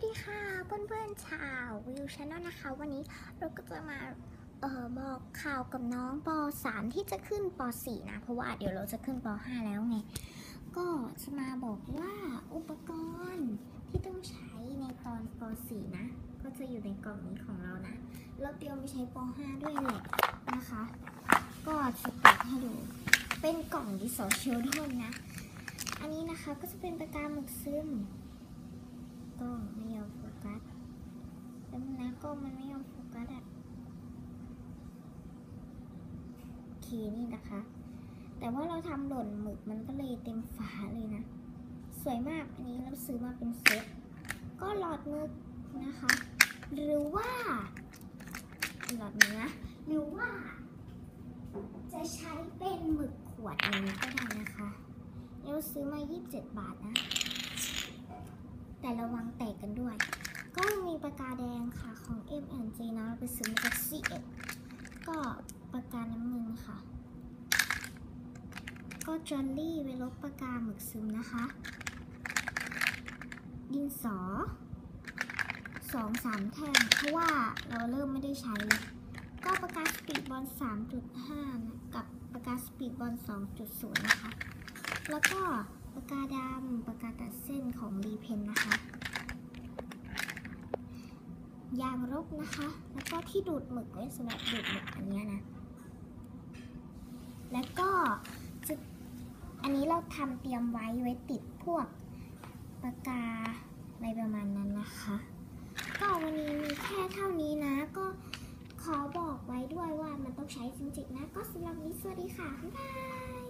วัสดีค่ะเพื่อนๆชาววิวช n น l นะคะ วันนี้เราก็จะมาเอ่อบอกข่าวกับน้องป .3 ที่จะขึ้นป .4 นะ เพราะว่าเดี๋ยวเราจะขึ้นป .5 แล้วไง ก็จะมาบอกว่าอุปกรณ์ที่ต้องใช้ในตอนป .4 นะ ก็จะอยู่ในกล่องนี้ของเรานะ เราเตรียมไปใช้ป .5 ด้วยแหละนะคะ ก็จะเปิดให้ดู เป็นกล่องดิสอเชลดนนะ อันนี้นะคะก็จะเป็นปากกาหมึกซึม กล้องไม่ยอมโฟกัสแล้วนะกล้องมันไม่ยอมโฟกัสอะโอเคนี่นะคะ แต่ว่าเราทำหล่นหมึกมันก็เลยเต็มฝาเลยนะ สวยมากอันนี้เราซื้อมาเป็นเซ็ตก็หลอดหมึกนะคะ หรือว่าหลอดเนื้อหรือว่า จะใช้เป็นหมึกขวดอันนี้ก็ได้นะคะเราซื้อมา 27 บาทนะ แต่ระวังแตกกันด้วย ก็มีปากกาแดงค่ะของ M&J นะเราไปซื้อมาจาก c 1 ก็ปากกาน้ำเงินค่ะ ก็จอลลี่ไว้ลบปากกาหมึกซึมนะคะ ดินสอสองสามแท่งเพราะว่าเราเริ่มไม่ได้ใช้ก็ปากกาสปีดบอล 3.5นะกับปากกาสปีดบอล 2.0 นะคะ แล้วก็ ปากกาดำปากกาตัดเส้นของรีเพนนะคะ ยางรบนะคะ แล้วก็ที่ดูดหมึกไว้สำหรับดูดหมึกอันนี้นะ แล้วก็จะอันนี้เราทำเตรียมไว้ไว้ติดพวกปากกาอะไรประมาณนั้นนะคะ ก็วันนี้มีแค่เท่านี้นะ ก็ขอบอกไว้ด้วยว่ามันต้องใช้จริงๆนะ ก็สำหรับวันนี้สวัสดีค่ะ บ๊ายบาย